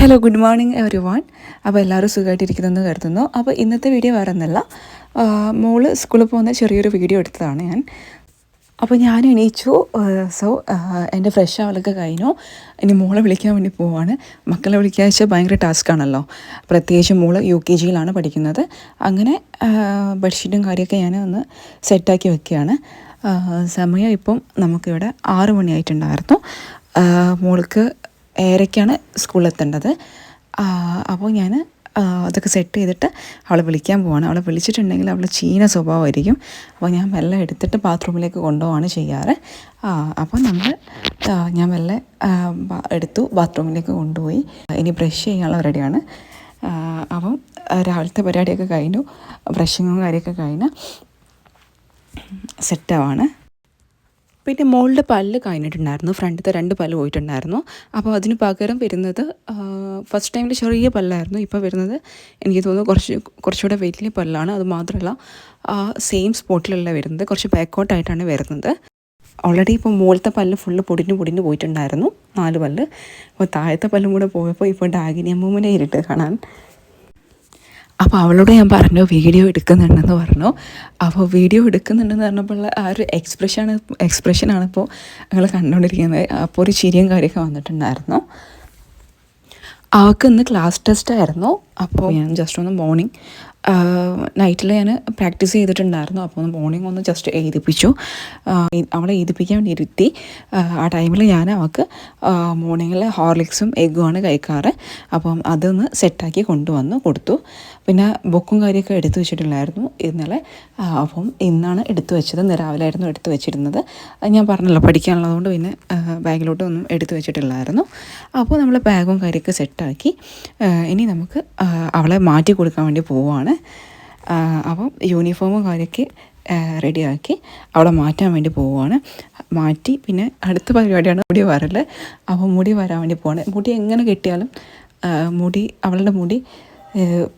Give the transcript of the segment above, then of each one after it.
Hello good morning everyone അപ്പോൾ എല്ലാവരും സുഖമായിട്ടിരിക്കുന്നതെന്ന് കരുതുന്നു. അപ്പോൾ ഇന്നത്തെ വീഡിയോ വേറെ ഒന്നല്ല. മോൾ സ്കൂളിൽ പോകുന്ന ചെറിയൊരു വീഡിയോ എടുത്തതാണ് ഞാൻ. അപ്പോൾ ഞാൻ എണീച്ചു. സോ എന്റെ ഫ്രഷ് ആവലൊക്കെ കഴിഞ്ഞു. ഇനി മോളെ വിളിക്കാൻ വേണ്ടി പോവാണ്. മക്കളെ വിളിക്കുക വെച്ചാൽ ഭയങ്കര ടാസ്ക് ആണല്ലോ. പ്രത്യേകിച്ച് മോൾ യു കെ ജിയിലാണ് പഠിക്കുന്നത്. അങ്ങനെ ബെഡ്ഷീറ്റും കാര്യമൊക്കെ ഞാൻ ഒന്ന് സെറ്റാക്കി വെക്കുകയാണ്. സമയം ഇപ്പം നമുക്കിവിടെ ആറ് മണിയായിട്ടുണ്ടായിരുന്നു. മോൾക്ക് ഏരയ്ക്കാണ് സ്കൂളിലെത്തേണ്ടത്. അപ്പോൾ ഞാൻ അതൊക്കെ സെറ്റ് ചെയ്തിട്ട് അവളെ വിളിക്കാൻ പോവാണ്. അവളെ വിളിച്ചിട്ടുണ്ടെങ്കിൽ അവൾ ചീന സ്വഭാവമായിരിക്കും. അപ്പോൾ ഞാൻ വെള്ളം എടുത്തിട്ട് ബാത്റൂമിലേക്ക് കൊണ്ടുപോവാണ് ചെയ്യാറ്. അപ്പോൾ നമ്മൾ ഞാൻ വെള്ളം എടുത്തു ബാത്റൂമിലേക്ക് കൊണ്ടുപോയി. ഇനി ബ്രഷ് ചെയ്യാനുള്ള റെഡിയാണ്. അപ്പം രാവിലത്തെ പരിപാടിയൊക്കെ കഴിഞ്ഞു. ബ്രഷിങ്ങും കാര്യമൊക്കെ കഴിഞ്ഞ് സെറ്റാവാണ്. പിന്നെ മോളുടെ പല്ല് കഴിഞ്ഞിട്ടുണ്ടായിരുന്നു. ഫ്രണ്ടിലത്തെ രണ്ട് പല്ല് പോയിട്ടുണ്ടായിരുന്നു. അപ്പോൾ അതിന് പകരം വരുന്നത് ഫസ്റ്റ് ടൈമിൽ ചെറിയ പല്ലായിരുന്നു. ഇപ്പോൾ വരുന്നത് എനിക്ക് തോന്നുന്നു കുറച്ച് കുറച്ചുകൂടെ വലിയ പല്ലാണ്. അത് മാത്രമല്ല സെയിം സ്പോട്ടിലല്ല വരുന്നത്. കുറച്ച് ബാക്കോട്ടായിട്ടാണ് വരുന്നത്. ഓൾറെഡി ഇപ്പോൾ മുകളിലത്തെ പല്ല് ഫുള്ള് പൊടിഞ്ഞ് പൊടിഞ്ഞ് പോയിട്ടുണ്ടായിരുന്നു. നാല് പല്ല്. അപ്പോൾ താഴത്തെ പല്ലും കൂടെ പോയപ്പോൾ ഇപ്പോൾ ഡാഗിനി അമ്മൂമ്മനെ ഇരുട്ട് കാണാൻ അപ്പോൾ അവളോട് ഞാൻ പറഞ്ഞു വീഡിയോ എടുക്കുന്നുണ്ടെന്ന് പറഞ്ഞു. അപ്പോൾ വീഡിയോ എടുക്കുന്നുണ്ടെന്ന് പറഞ്ഞപ്പോൾ ആ ഒരു എക്സ്പ്രഷനാണ് എക്സ്പ്രഷനാണ് ഇപ്പോൾ ഞങ്ങൾ കണ്ടുകൊണ്ടിരിക്കുന്നത് അപ്പോൾ ഒരു ചിരിയും കാര്യമൊക്കെ വന്നിട്ടുണ്ടായിരുന്നു. അവൾക്ക് ഇന്ന് ക്ലാസ് ടെസ്റ്റ് ആയിരുന്നു. അപ്പോൾ ഞാൻ ജസ്റ്റ് ഒന്ന് മോർണിംഗ് നൈറ്റിൽ ഞാൻ പ്രാക്ടീസ് ചെയ്തിട്ടുണ്ടായിരുന്നു. അപ്പോൾ ഒന്ന് മോർണിംഗ് ഒന്ന് ജസ്റ്റ് എഴുതിപ്പിച്ചു. അവളെ എഴുതിപ്പിക്കാൻ വേണ്ടി ഇരുത്തി ആ, ടൈമിൽ ഞാൻ അവൾക്ക് മോർണിംഗിൽ ഹോർലിക്സും എഗ്ഗുമാണ് കഴിക്കാറ്. അപ്പം അതൊന്ന് സെറ്റാക്കി കൊണ്ടുവന്ന് കൊടുത്തു. പിന്നെ ബുക്കും കാര്യമൊക്കെ എടുത്തു വെച്ചിട്ടില്ലായിരുന്നു ഇന്നലെ. അപ്പം ഇന്നാണ് എടുത്തു വെച്ചത്. ഇന്ന് എടുത്തു വെച്ചിരുന്നത്. ഞാൻ പറഞ്ഞല്ലോ പഠിക്കാനുള്ളതുകൊണ്ട് പിന്നെ ബാഗിലോട്ട് ഒന്നും എടുത്തു വെച്ചിട്ടില്ലായിരുന്നു. അപ്പോൾ നമ്മൾ ബാഗും കാര്യമൊക്കെ സെറ്റാക്കി ഇനി നമുക്ക് അവളെ മാറ്റി കൊടുക്കാൻ വേണ്ടി പോവുകയാണ് ആ, അപ്പം യൂണിഫോമും കാര്യമൊക്കെ റെഡിയാക്കി അവളെ മാറ്റാൻ വേണ്ടി പോവുകയാണ് മാറ്റി പിന്നെ അടുത്ത പരിപാടിയാണ് മുടി വരൽ അപ്പോൾ മുടി വരാൻ വേണ്ടി പോവാണ്. മുടി എങ്ങനെ കിട്ടിയാലും മുടി അവളുടെ മുടി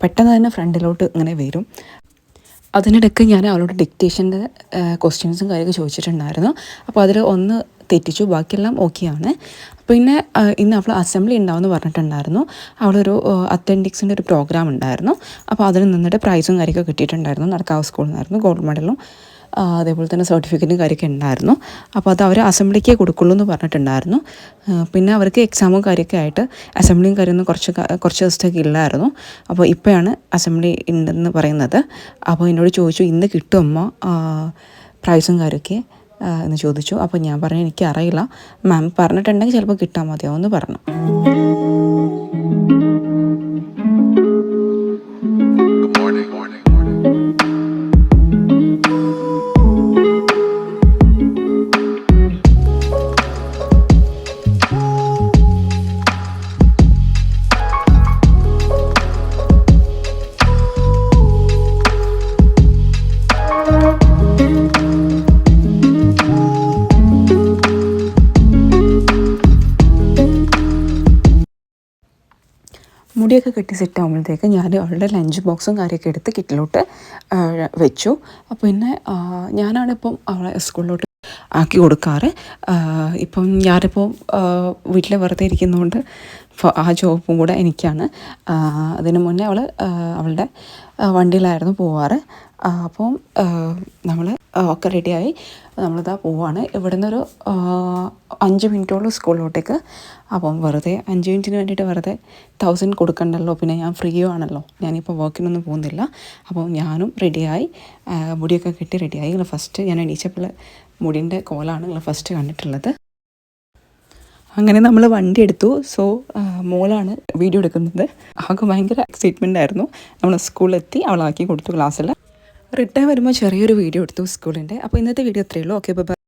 പെട്ടെന്ന് തന്നെ ഫ്രണ്ടിലോട്ട് ഇങ്ങനെ വരും. അതിനിടയ്ക്ക് ഞാൻ അവളോട് ഡിക്റ്റേഷന്റെ ക്വസ്റ്റ്യൻസും കാര്യമൊക്കെ ചോദിച്ചിട്ടുണ്ടായിരുന്നു. അപ്പോൾ അതിൽ ഒന്ന് തെറ്റിച്ചു. ബാക്കിയെല്ലാം ഓക്കെയാണ് പിന്നെ ഇന്ന് അവൾ അസംബ്ലി ഉണ്ടാവുമെന്ന് പറഞ്ഞിട്ടുണ്ടായിരുന്നു. അവളൊരു അത്തന്റിക്സിന്റെ ഒരു പ്രോഗ്രാം ഉണ്ടായിരുന്നു. അപ്പോൾ അതിന് നിന്നിട്ട് പ്രൈസും കാര്യമൊക്കെ കിട്ടിയിട്ടുണ്ടായിരുന്നു. നടക്കാവ് സ്കൂളിൽ നിന്നായിരുന്നു ഗോൾഡ് മെഡലും അതേപോലെ തന്നെ സർട്ടിഫിക്കറ്റും കാര്യമൊക്കെ ഉണ്ടായിരുന്നു. അപ്പോൾ അത് അവർ അസംബ്ലിക്കേ കൊടുക്കുള്ളൂ എന്ന് പറഞ്ഞിട്ടുണ്ടായിരുന്നു. പിന്നെ അവർക്ക് എക്സാമും കാര്യമൊക്കെ ആയിട്ട് അസംബ്ലിയും കാര്യമൊന്നും കുറച്ച് കുറച്ച് ദിവസത്തേക്ക് ഇല്ലായിരുന്നു. അപ്പോൾ ഇപ്പോഴാണ് അസംബ്ലി ഉണ്ടെന്ന് പറയുന്നത്. അപ്പോൾ എന്നോട് ചോദിച്ചു ഇന്ന് കിട്ടുമോ പ്രൈസും കാര്യമൊക്കെ. എന്ന് ചോദിച്ചു. അപ്പോൾ ഞാൻ പറഞ്ഞു എനിക്ക് അറിയില്ല മാം പറഞ്ഞിട്ടുണ്ടെങ്കിൽ ചിലപ്പോൾ കിട്ടാൻ മതിയാവും എന്ന് പറഞ്ഞു. മുടിയൊക്കെ കെട്ടി സെറ്റ് ആകുമ്പോഴത്തേക്ക് ഞാൻ അവളുടെ ലഞ്ച് ബോക്സും കാര്യമൊക്കെ എടുത്ത് കിറ്റിലോട്ട് വെച്ചു. അപ്പോൾ പിന്നെ ഞാനാണിപ്പം അവളെ സ്കൂളിലോട്ട് ആക്കി കൊടുക്കാറ്. ഇപ്പം ഞാനിപ്പോൾ വീട്ടിൽ വെറുതെ ഇരിക്കുന്നതുകൊണ്ട് ആ ജോബും കൂടെ എനിക്കാണ്. അതിന് മുന്നേ അവൾ അവളുടെ വണ്ടിയിലായിരുന്നു പോവാറ്. അപ്പം നമ്മൾ ഒക്കെ റെഡിയായി നമ്മളിതാ പോവാണ്. ഇവിടെ നിന്നൊരു അഞ്ച് മിനിറ്റോളം സ്കൂളിലോട്ടേക്ക്. അപ്പം വെറുതെ അഞ്ച് മിനിറ്റിന് വേണ്ടിയിട്ട് വെറുതെ തൗസൻഡ് കൊടുക്കണ്ടല്ലോ. പിന്നെ ഞാൻ ഫ്രീയോ ആണല്ലോ. ഞാനിപ്പോൾ വർക്കിനൊന്നും പോകുന്നില്ല. അപ്പോൾ ഞാനും റെഡിയായി മുടിയൊക്കെ കെട്ടി റെഡിയായി നിങ്ങൾ ഫസ്റ്റ് ഞാൻ എണീച്ചപ്പോൾ മുടിന്റെ കോലാണ് നിങ്ങൾ ഫസ്റ്റ് കണ്ടിട്ടുള്ളത്. അങ്ങനെ നമ്മൾ വണ്ടി എടുത്തു. സോ മോളാണ് വീഡിയോ എടുക്കുന്നത്. അവൾക്ക് ഭയങ്കര എക്സൈറ്റ്മെന്റ് ആയിരുന്നു. നമ്മൾ സ്കൂളിലെത്തി അവളാക്കി കൊടുത്തു ക്ലാസ്സിൽ റിട്ടേൺ വരുമ്പോൾ ചെറിയൊരു വീഡിയോ എടുത്തു സ്കൂളിന്റെ അപ്പോൾ ഇന്നത്തെ വീഡിയോ അത്രയേ ഉള്ളൂ. Okay bye